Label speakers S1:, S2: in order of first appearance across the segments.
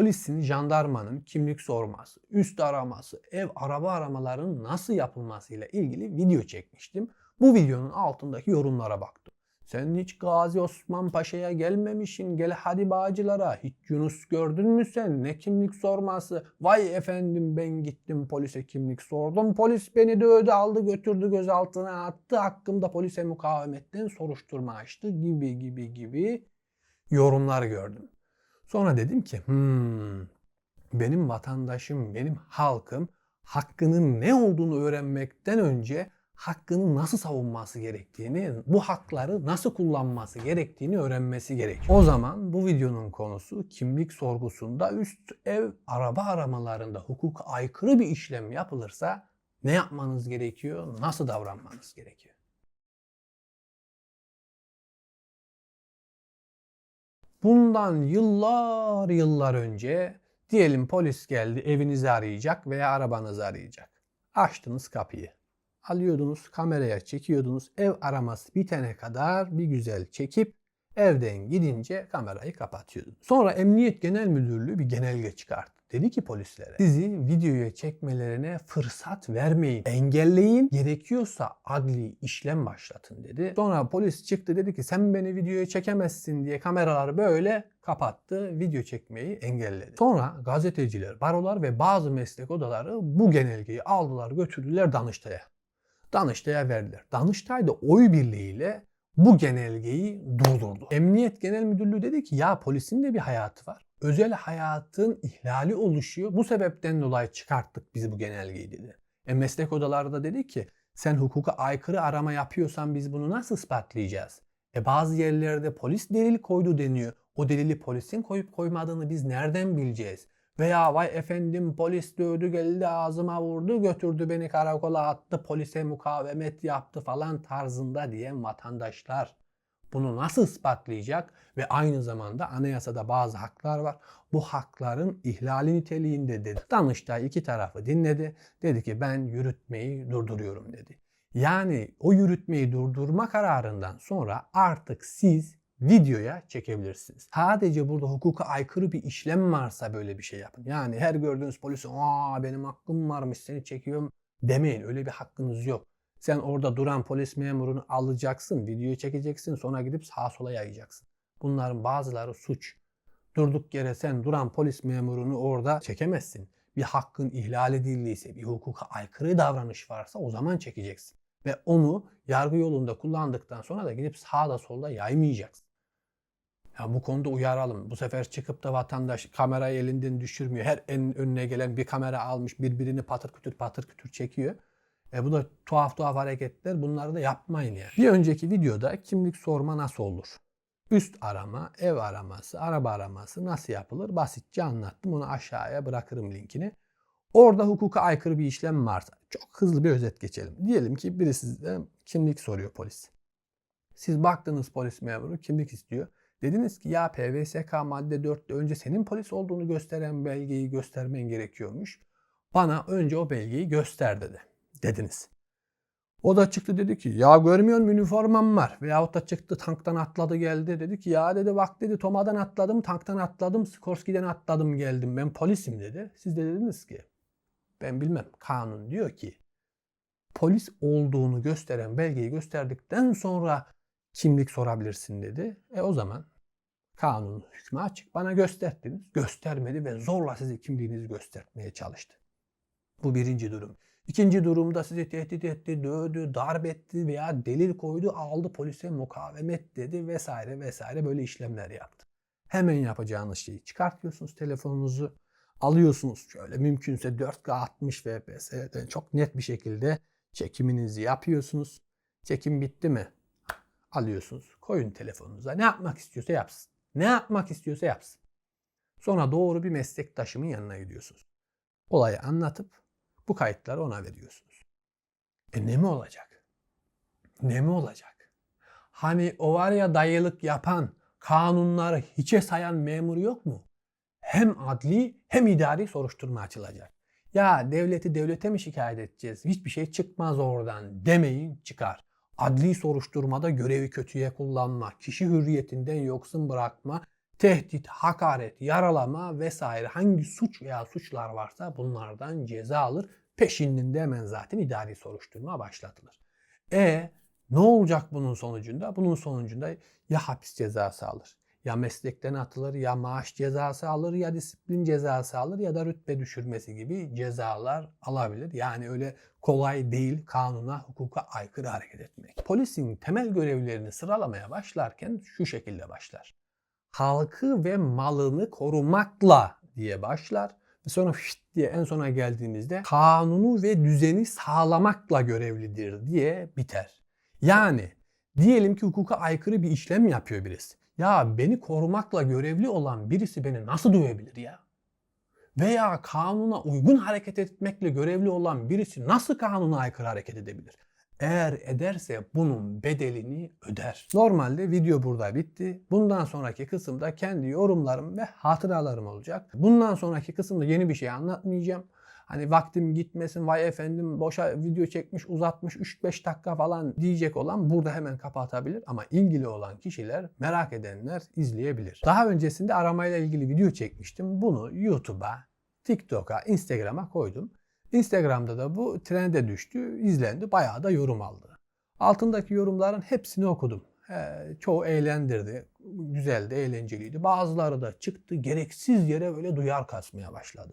S1: polisin, jandarmanın kimlik sorması, üst araması, ev araba aramalarının nasıl yapılmasıyla ilgili video çekmiştim. Bu videonun altındaki yorumlara baktım. Sen hiç Gazi Osman Paşa'ya gelmemişsin. Gel hadi bağcılara. Hiç Yunus gördün mü sen? Ne kimlik sorması? Vay efendim ben gittim polise kimlik sordum. Polis beni dövdü aldı götürdü gözaltına attı. Hakkımda polise mukavemetten soruşturma açtı gibi gibi gibi yorumlar gördüm. Sonra dedim ki hmm, benim vatandaşım, benim halkım hakkının ne olduğunu öğrenmekten önce hakkını nasıl savunması gerektiğini, bu hakları nasıl kullanması gerektiğini öğrenmesi gerekiyor. O zaman bu videonun konusu kimlik sorgusunda üst ev araba aramalarında hukuka aykırı bir işlem yapılırsa ne yapmanız gerekiyor, nasıl davranmanız gerekiyor? Bundan yıllar yıllar önce diyelim polis geldi evinizi arayacak veya arabanızı arayacak. Açtınız kapıyı alıyordunuz, kameraya çekiyordunuz. Ev araması bitene kadar bir güzel çekip evden gidince kamerayı kapatıyordunuz. Sonra Emniyet Genel Müdürlüğü bir genelge çıkarttı. Dedi ki polislere sizi videoya çekmelerine fırsat vermeyin. Engelleyin. Gerekiyorsa adli işlem başlatın dedi. Sonra polis çıktı dedi ki sen beni videoya çekemezsin diye kameraları böyle kapattı. Video çekmeyi engelledi. Sonra gazeteciler, barolar ve bazı meslek odaları bu genelgeyi aldılar götürdüler Danıştay'a. Danıştay'a verdiler. Danıştay da oy birliğiyle bu genelgeyi durdurdu. Emniyet Genel Müdürlüğü dedi ki ya polisin de bir hayatı var. Özel hayatın ihlali oluşuyor. Bu sebepten dolayı çıkarttık biz bu genelgeyi dedi. E meslek odaları da dedi ki sen hukuka aykırı arama yapıyorsan biz bunu nasıl ispatlayacağız? E bazı yerlerde polis delil koydu deniyor. O delili polisin koyup koymadığını biz nereden bileceğiz? Veya vay efendim polis dövdü geldi ağzıma vurdu götürdü beni karakola attı polise mukavemet yaptı falan tarzında diyen vatandaşlar bunu nasıl ispatlayacak ve aynı zamanda anayasada bazı haklar var. Bu hakların ihlali niteliğinde dedi. Danıştay iki tarafı dinledi. Dedi ki ben yürütmeyi durduruyorum dedi. Yani o yürütmeyi durdurma kararından sonra artık siz videoya çekebilirsiniz. Sadece burada hukuka aykırı bir işlem varsa böyle bir şey yapın. Yani her gördüğünüz polise aa benim hakkım varmış seni çekiyorum demeyin. Öyle bir hakkınız yok. Sen orada duran polis memurunu alacaksın, videoyu çekeceksin, sonra gidip sağa sola yayacaksın. Bunların bazıları suç. Durduk yere sen duran polis memurunu orada çekemezsin. Bir hakkın ihlal edildiyse, bir hukuka aykırı davranış varsa o zaman çekeceksin. Ve onu yargı yolunda kullandıktan sonra da gidip sağda solda yaymayacaksın. Ya bu konuda uyaralım. Bu sefer çıkıp da vatandaş kamerayı elinden düşürmüyor. Her en önüne gelen bir kamera almış birbirini patır kütür patır kütür çekiyor. E bu da tuhaf tuhaf hareketler. Bunları da yapmayın yani. Bir önceki videoda kimlik sorma nasıl olur? Üst arama, ev araması, araba araması nasıl yapılır? Basitçe anlattım. Onu aşağıya bırakırım linkini. Orada hukuka aykırı bir işlem varsa çok hızlı bir özet geçelim. Diyelim ki birisi size kimlik soruyor polis. Siz baktınız polis memuru kimlik istiyor. Dediniz ki ya PVSK madde 4'te önce senin polis olduğunu gösteren belgeyi göstermen gerekiyormuş. Bana önce o belgeyi göster dedi. Dediniz. O da çıktı dedi ki ya görmüyor musun üniformam var. Veyahut da çıktı tanktan atladı geldi. Dedi ki ya dedi bak dedi Toma'dan atladım tanktan atladım Skorski'den atladım geldim ben polisim dedi. Siz de dediniz ki ben bilmem kanun diyor ki polis olduğunu gösteren belgeyi gösterdikten sonra kimlik sorabilirsin dedi. E o zaman kanun hükmü açık. Bana gösterdiniz. Göstermedi ve zorla sizi kimliğinizi göstermeye çalıştı. Bu birinci durum. İkinci durumda sizi tehdit etti, dövdü, darp etti veya delil koydu, aldı polise mukavemet dedi vesaire vesaire böyle işlemler yaptı. Hemen yapacağınız şeyi çıkartıyorsunuz telefonunuzu, alıyorsunuz şöyle mümkünse 4K 60 FPS'den çok net bir şekilde çekiminizi yapıyorsunuz. Çekim bitti mi? Alıyorsunuz, koyun telefonunuza. Ne yapmak istiyorsa yapsın. Ne yapmak istiyorsa yapsın. Sonra doğru bir meslektaşımın yanına gidiyorsunuz. Olayı anlatıp bu kayıtları ona veriyorsunuz. E ne mi olacak? Ne mi olacak? Hani o var ya dayılık yapan, kanunları hiçe sayan memur yok mu? Hem adli hem idari soruşturma açılacak. Ya devleti devlete mi şikayet edeceğiz? Hiçbir şey çıkmaz oradan demeyin çıkar. Adli soruşturmada görevi kötüye kullanma, kişi hürriyetinden yoksun bırakma, tehdit, hakaret, yaralama vesaire hangi suç veya suçlar varsa bunlardan ceza alır. Peşinden de hemen zaten idari soruşturma başlatılır. E ne olacak bunun sonucunda? Bunun sonucunda ya hapis cezası alır, ya meslekten atılır, ya maaş cezası alır, ya disiplin cezası alır ya da rütbe düşürmesi gibi cezalar alabilir. Yani öyle kolay değil kanuna, hukuka aykırı hareket etmek. Polisin temel görevlerini sıralamaya başlarken şu şekilde başlar. Halkı ve malını korumakla diye başlar. Ve sonra şşt diye en sona geldiğimizde kanunu ve düzeni sağlamakla görevlidir diye biter. Yani diyelim ki hukuka aykırı bir işlem yapıyor birisi. Ya beni korumakla görevli olan birisi beni nasıl dövebilir ya? Veya kanuna uygun hareket etmekle görevli olan birisi nasıl kanuna aykırı hareket edebilir? Eğer ederse bunun bedelini öder. Normalde video burada bitti. Bundan sonraki kısımda kendi yorumlarım ve hatıralarım olacak. Bundan sonraki kısımda yeni bir şey anlatmayacağım. Hani vaktim gitmesin vay efendim boşa video çekmiş uzatmış 3-5 dakika falan diyecek olan burada hemen kapatabilir. Ama ilgili olan kişiler merak edenler izleyebilir. Daha öncesinde aramayla ilgili video çekmiştim. Bunu YouTube'a, TikTok'a, Instagram'a koydum. Instagram'da da bu trende düştü, izlendi, bayağı da yorum aldı. Altındaki yorumların hepsini okudum. He, çoğu eğlendirdi, güzeldi, eğlenceliydi. Bazıları da çıktı, gereksiz yere böyle duyar kasmaya başladı.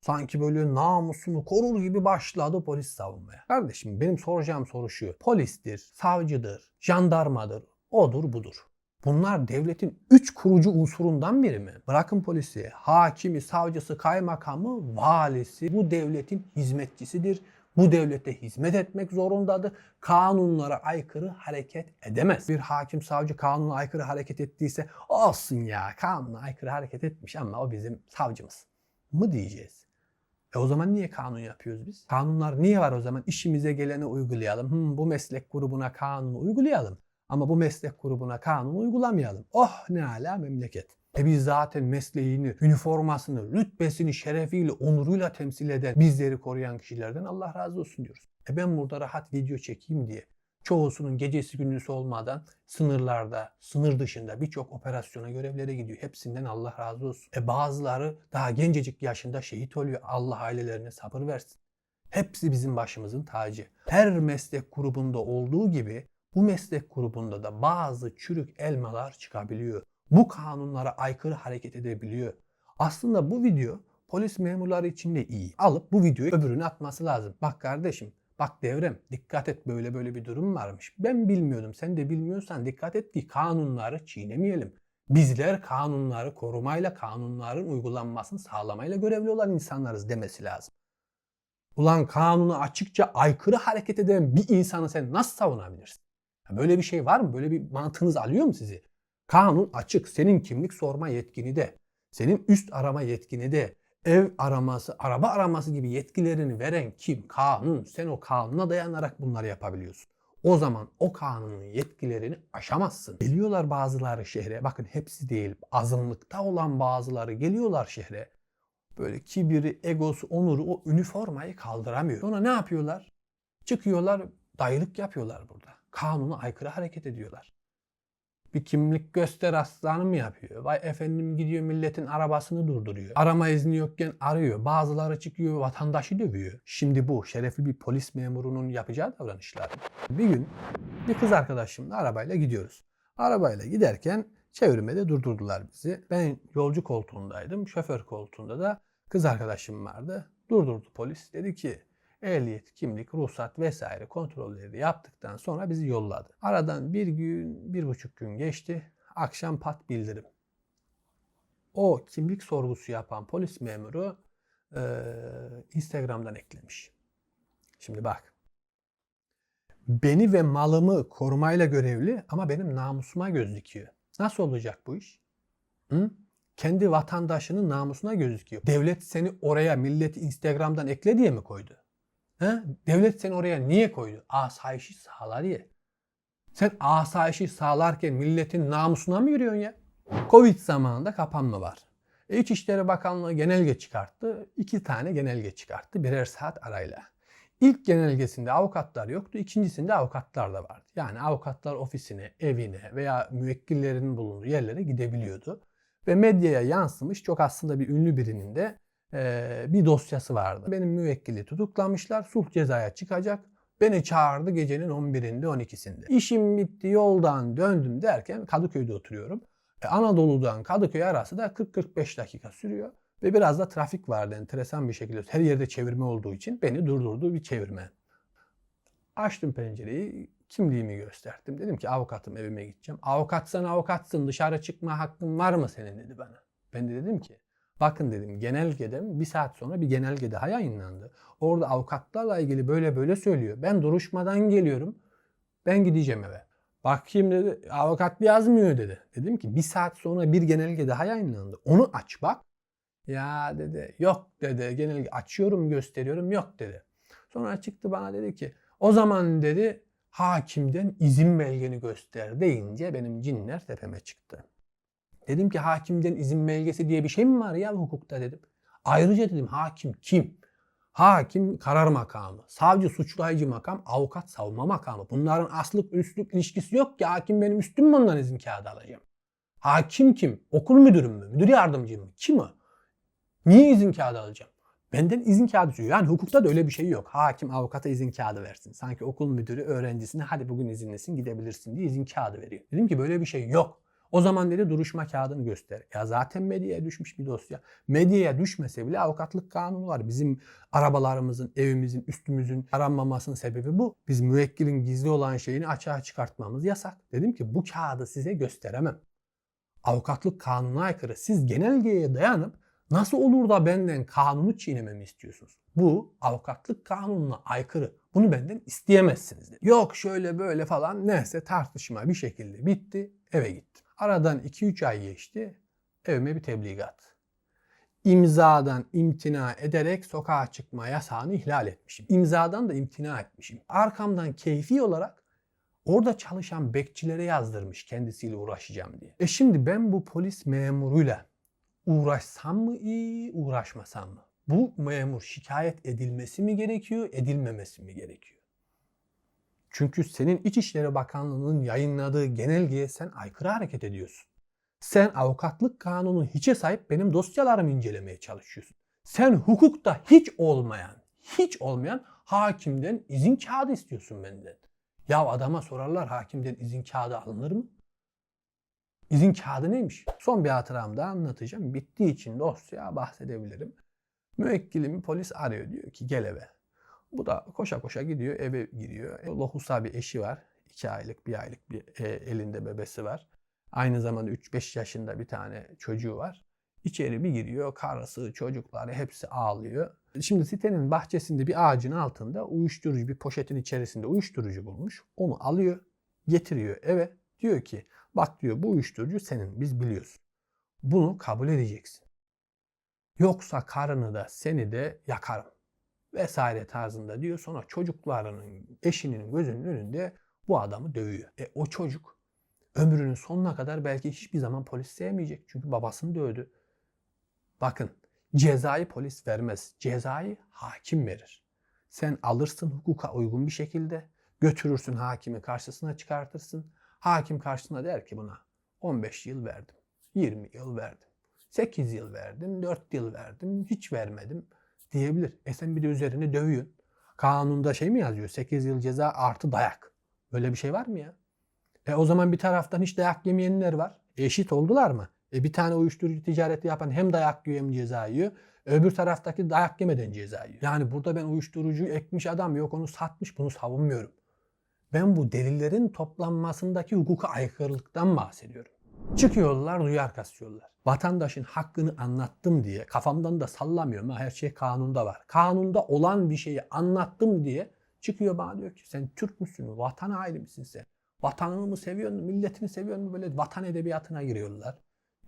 S1: Sanki böyle namusunu korur gibi başladı polis savunmaya. Kardeşim benim soracağım soru şu. Polistir, savcıdır, jandarmadır, odur budur. Bunlar devletin üç kurucu unsurundan biri mi? Bırakın polisi, hakimi, savcısı, kaymakamı, valisi bu devletin hizmetçisidir. Bu devlete hizmet etmek zorundadır. Kanunlara aykırı hareket edemez. Bir hakim, savcı kanuna aykırı hareket ettiyse olsun ya kanuna aykırı hareket etmiş ama o bizim savcımız mı diyeceğiz? E o zaman niye kanun yapıyoruz biz? Kanunlar niye var o zaman? İşimize geleni uygulayalım. Hmm, bu meslek grubuna kanunu uygulayalım. Ama bu meslek grubuna kanun uygulamayalım. Oh ne ala memleket. E biz zaten mesleğini, üniformasını, rütbesini, şerefiyle, onuruyla temsil eden, bizleri koruyan kişilerden Allah razı olsun diyoruz. E ben burada rahat video çekeyim diye çoğusunun gecesi gündüzü olmadan sınırlarda, sınır dışında birçok operasyona görevlere gidiyor. Hepsinden Allah razı olsun. E bazıları daha gencecik yaşında şehit oluyor. Allah ailelerine sabır versin. Hepsi bizim başımızın tacı. Her meslek grubunda olduğu gibi bu meslek grubunda da bazı çürük elmalar çıkabiliyor. Bu kanunlara aykırı hareket edebiliyor. Aslında bu video polis memurları için de iyi. Alıp bu videoyu öbürüne atması lazım. Bak kardeşim, bak devrem dikkat et böyle böyle bir durum varmış. Ben bilmiyordum sen de bilmiyorsan dikkat et ki kanunları çiğnemeyelim. Bizler kanunları korumayla, kanunların uygulanmasını sağlamayla görevli olan insanlarız demesi lazım. Ulan kanunu açıkça aykırı hareket eden bir insanı sen nasıl savunabilirsin? Böyle bir şey var mı? Böyle bir mantığınız alıyor mu sizi? Kanun açık. Senin kimlik sorma yetkini de, senin üst arama yetkini de, ev araması, araba araması gibi yetkilerini veren kim? Kanun. Sen o kanuna dayanarak bunları yapabiliyorsun. O zaman o kanunun yetkilerini aşamazsın. Geliyorlar bazıları şehre. Bakın hepsi değil. Azınlıkta olan bazıları geliyorlar şehre. Böyle kibiri, egosu, onuru o üniformayı kaldıramıyor. Sonra ne yapıyorlar? Çıkıyorlar dayılık yapıyorlar burada. Kanuna aykırı hareket ediyorlar. Bir kimlik göster aslanı mı yapıyor? Vay efendim gidiyor milletin arabasını durduruyor. Arama izni yokken arıyor. Bazıları çıkıyor vatandaşı dövüyor. Şimdi bu şerefli bir polis memurunun yapacağı davranışlar. Bir gün bir kız arkadaşımla arabayla gidiyoruz. Arabayla giderken çevirmede durdurdular bizi. Ben yolcu koltuğundaydım. Şoför koltuğunda da kız arkadaşım vardı. Durdurdu polis. Dedi ki ehliyet, kimlik, ruhsat vesaire kontrolleri yaptıktan sonra bizi yolladı. Aradan bir gün, bir buçuk gün geçti. Akşam pat bildirim. O kimlik sorgusu yapan polis memuru e, Instagram'dan eklemiş. Şimdi bak. Beni ve malımı korumayla görevli ama benim namusuma göz dikiyor. Nasıl olacak bu iş? Hı? Kendi vatandaşının namusuna gözüküyor. Devlet seni oraya milleti Instagram'dan ekle diye mi koydu? He? Devlet seni oraya niye koydu? Asayişi sağlar diye. Sen asayişi sağlarken milletin namusuna mı yürüyorsun ya? Covid zamanında kapanma var. E, İçişleri Bakanlığı genelge çıkarttı. İki tane genelge çıkarttı birer saat arayla. İlk genelgesinde avukatlar yoktu. ikincisinde avukatlar da vardı. Yani avukatlar ofisine, evine veya müvekkillerinin bulunduğu yerlere gidebiliyordu. Ve medyaya yansımış çok aslında bir ünlü birinin de bir dosyası vardı. Benim müvekkili tutuklamışlar. Sulh cezaya çıkacak. Beni çağırdı gecenin 11'inde 12'sinde. İşim bitti yoldan döndüm derken Kadıköy'de oturuyorum. E, Anadolu'dan Kadıköy arası da 40-45 dakika sürüyor. Ve biraz da trafik vardı enteresan bir şekilde. Her yerde çevirme olduğu için beni durdurdu bir çevirme. Açtım pencereyi, kimliğimi gösterdim. Dedim ki avukatım evime gideceğim. Avukatsan avukatsın dışarı çıkma hakkın var mı senin dedi bana. Ben de dedim ki bakın dedim genelgeden bir saat sonra bir genelge daha yayınlandı. Orada avukatlarla ilgili böyle böyle söylüyor. Ben duruşmadan geliyorum. Ben gideceğim eve. Bakayım dedi avukat yazmıyor dedi. Dedim ki bir saat sonra bir genelge daha yayınlandı. Onu aç bak. Ya dedi yok dedi genelge açıyorum gösteriyorum yok dedi. Sonra çıktı bana dedi ki o zaman dedi hakimden izin belgeni göster deyince benim cinler tepeme çıktı. Dedim ki hakimden izin belgesi diye bir şey mi var ya hukukta dedim. Ayrıca dedim hakim kim? Hakim karar makamı, savcı suçlayıcı makam, avukat savunma makamı. Bunların aslık üstlük ilişkisi yok ki hakim benim üstüm mü ondan izin kağıdı alacağım. Hakim kim? Okul müdürüm mü? Müdür yardımcım mı? Kim o? Niye izin kağıdı alacağım? Benden izin kağıdı istiyor. Yani hukukta da öyle bir şey yok. Hakim avukata izin kağıdı versin. Sanki okul müdürü öğrencisine hadi bugün izinlesin gidebilirsin diye izin kağıdı veriyor. Dedim ki böyle bir şey yok. O zaman dedi duruşma kağıdını göster. Ya zaten medyaya düşmüş bir dosya. Medyaya düşmese bile avukatlık kanunu var. Bizim arabalarımızın, evimizin, üstümüzün aranmamasının sebebi bu. Biz müvekkilin gizli olan şeyini açığa çıkartmamız yasak. Dedim ki bu kağıdı size gösteremem. Avukatlık kanununa aykırı. Siz genelgeye dayanıp Nasıl olur da benden kanunu çiğnememi istiyorsunuz? Bu avukatlık kanununa aykırı. Bunu benden isteyemezsiniz dedi. Yok şöyle böyle falan neyse tartışma bir şekilde bitti. Eve gittim. Aradan 2-3 ay geçti. Evime bir tebligat. İmzadan imtina ederek sokağa çıkma yasağını ihlal etmişim. İmzadan da imtina etmişim. Arkamdan keyfi olarak orada çalışan bekçilere yazdırmış kendisiyle uğraşacağım diye. E şimdi ben bu polis memuruyla uğraşsam mı iyi, uğraşmasam mı? Bu memur şikayet edilmesi mi gerekiyor, edilmemesi mi gerekiyor? Çünkü senin İçişleri Bakanlığı'nın yayınladığı genelgeye sen aykırı hareket ediyorsun. Sen avukatlık kanunu hiçe sahip benim dosyalarımı incelemeye çalışıyorsun. Sen hukukta hiç olmayan, hiç olmayan hakimden izin kağıdı istiyorsun benden. Ya adama sorarlar hakimden izin kağıdı alınır mı? İzin kağıdı neymiş? Son bir hatıramda anlatacağım. Bittiği için dosya bahsedebilirim. Müvekkilimi polis arıyor diyor ki gel eve. Bu da koşa koşa gidiyor eve giriyor. Lohusa bir eşi var. 2 aylık bir aylık bir e, elinde bebesi var. Aynı zamanda 3-5 yaşında bir tane çocuğu var. İçeri bir giriyor. Karısı, çocukları hepsi ağlıyor. Şimdi sitenin bahçesinde bir ağacın altında uyuşturucu bir poşetin içerisinde uyuşturucu bulmuş. Onu alıyor, getiriyor eve. Diyor ki Bak diyor bu uyuşturucu senin biz biliyoruz. Bunu kabul edeceksin. Yoksa karını da seni de yakarım. Vesaire tarzında diyor. Sonra çocuklarının eşinin gözünün önünde bu adamı dövüyor. E o çocuk ömrünün sonuna kadar belki hiçbir zaman polis sevmeyecek. Çünkü babasını dövdü. Bakın cezayı polis vermez. Cezayı hakim verir. Sen alırsın hukuka uygun bir şekilde götürürsün hakimi karşısına çıkartırsın. Hakim karşısında der ki buna 15 yıl verdim, 20 yıl verdim, 8 yıl verdim, 4 yıl verdim, hiç vermedim diyebilir. E sen bir de üzerine dövüyorsun. Kanunda şey mi yazıyor? 8 yıl ceza artı dayak. Böyle bir şey var mı ya? E o zaman bir taraftan hiç dayak yemeyenler var. E eşit oldular mı? E bir tane uyuşturucu ticareti yapan hem dayak yiyor hem ceza yiyor. Öbür taraftaki dayak yemeden ceza yiyor. Yani burada ben uyuşturucu ekmiş adam yok onu satmış bunu savunmuyorum. Ben bu delillerin toplanmasındaki hukuka aykırılıktan bahsediyorum. Çıkıyorlar duyar kasıyorlar. Vatandaşın hakkını anlattım diye kafamdan da sallamıyorum. Her şey kanunda var. Kanunda olan bir şeyi anlattım diye çıkıyor bana diyor ki sen Türk müsün? Vatan haini misin sen? Vatanını mı seviyorsun? Milletini seviyorsun? Böyle vatan edebiyatına giriyorlar.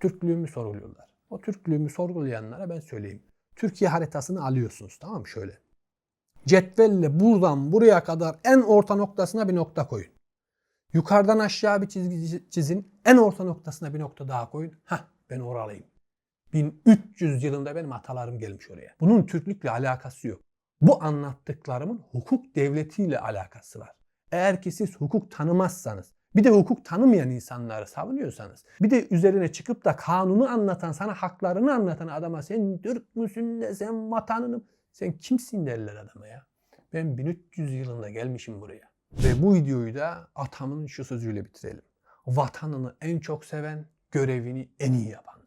S1: Türklüğümü sorguluyorlar. O Türklüğümü sorgulayanlara ben söyleyeyim. Türkiye haritasını alıyorsunuz tamam mı? Şöyle cetvelle buradan buraya kadar en orta noktasına bir nokta koyun. Yukarıdan aşağı bir çizgi çizin. En orta noktasına bir nokta daha koyun. Hah ben oralıyım. 1300 yılında benim atalarım gelmiş oraya. Bunun Türklükle alakası yok. Bu anlattıklarımın hukuk devletiyle alakası var. Eğer ki siz hukuk tanımazsanız, bir de hukuk tanımayan insanları savunuyorsanız, bir de üzerine çıkıp da kanunu anlatan, sana haklarını anlatan adama sen Türk müsün de sen vatanını, sen kimsin derler adama ya. Ben 1300 yılında gelmişim buraya. Ve bu videoyu da atamın şu sözüyle bitirelim. Vatanını en çok seven, görevini en iyi yapan.